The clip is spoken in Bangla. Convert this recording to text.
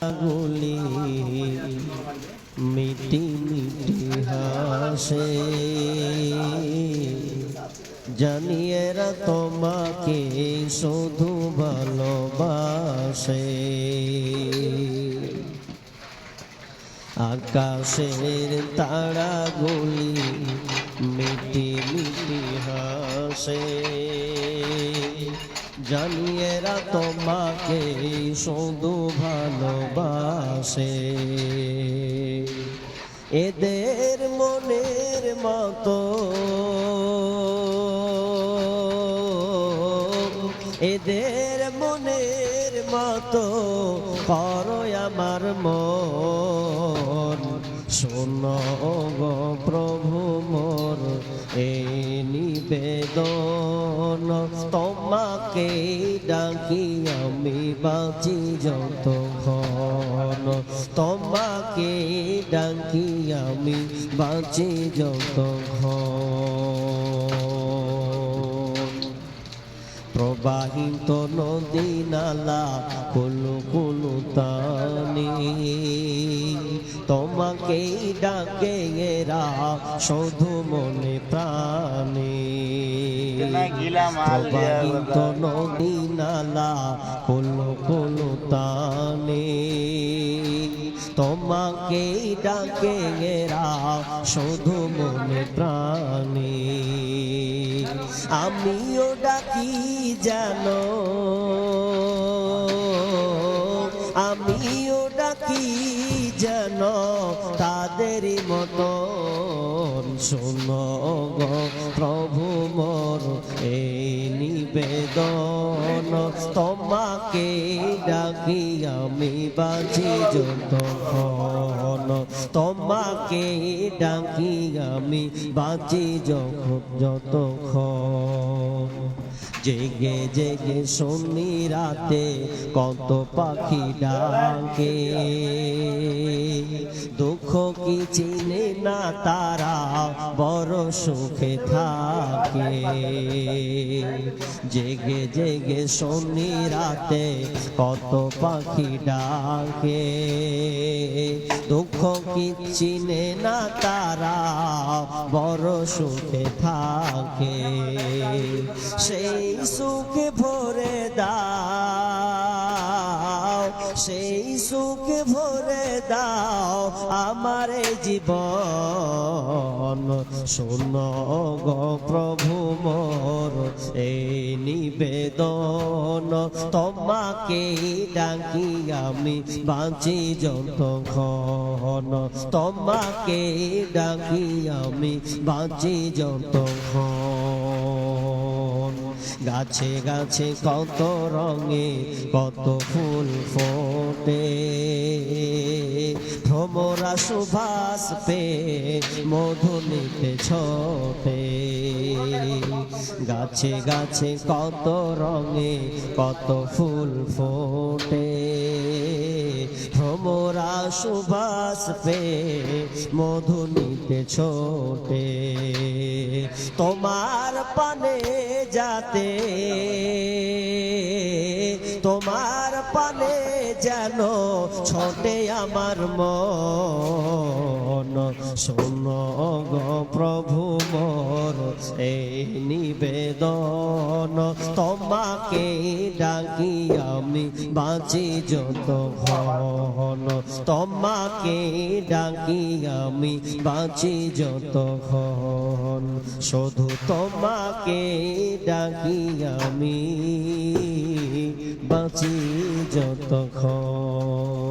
গুলি মিটি মিটি হাসে। জানিয়েরা তোমাকে শুধু ভালোবাসে। আকাশের তারাগুলি মিটি মিটি হাসে। জানিয়েরা তোমাকে শুধু ভালোবাসে। এদের মনের মতো এদের মনের মতো করো আমার মন। শোন গো প্রভু, মোর এই নিবেদন। তোমাকে ডাকি আমি বাঁচি যতক্ষণ তোমাকে ডাকি আমি বাঁচি যতক্ষণ প্রবাহিত নদী নালা, কুলু কুলু তানি তোমাকে ডাকে এরা, শুধু মনে প্রাণে। প্রবাহিত নদী নালা কুলু কুলু তানি তোমাকে ডাকে এরা শুধু মনে প্রাণে আমিও ডাকি জানো আমিও ডাকি জানো তাদের মতন শোনো প্রভু মোর, এই নিবেদন। তোমাকে ডাকি আমি বাঁচি যতক্ষণ। তোমাকে ডাকি আমি বাঁচি যখন যতক্ষণ। জেগে জেগে শুনি রাতে কত পাখি ডাকে। দুঃখ কি চিনে না তারা বড় সুখে থাকে। জেগে জেগে শুনি রাতে কত পাখি ডাকে। দুঃখ কি চিনে না তারা বড় সুখে থাকে। সেই সুখে ভরে দাও, সেই সুখে ভরে দাও আমার জীবন। শোন গো প্রভু মোর এই নিবেদন। তোমাকে ডাকি আমি, বাঁচি যতক্ষণ তোমাকে ডাকি আমি, বাঁচি যতক্ষণ গাছে গাছে কত রঙে, কত ফুল ফোটে। ভ্রমরা সুভাষ পে মধু নিতে ছোটে। গাছে গাছে কত রঙে, কত ফুল ফোটে। ভ্রমরা সুভাষ পে মধু নিতে ছোটে। তোমার পানে যাতে যেন ছোটে আমার মন? শোন গো প্রভু মোর, এই নিবেদন। তোমাকে ডাকি আমি বাঁচি যতক্ষণ তোমাকে ডাকি আমি বাঁচি যতক্ষণ শুধু তোমাকে ডাকি আমি। বাঁচি যতক্ষণ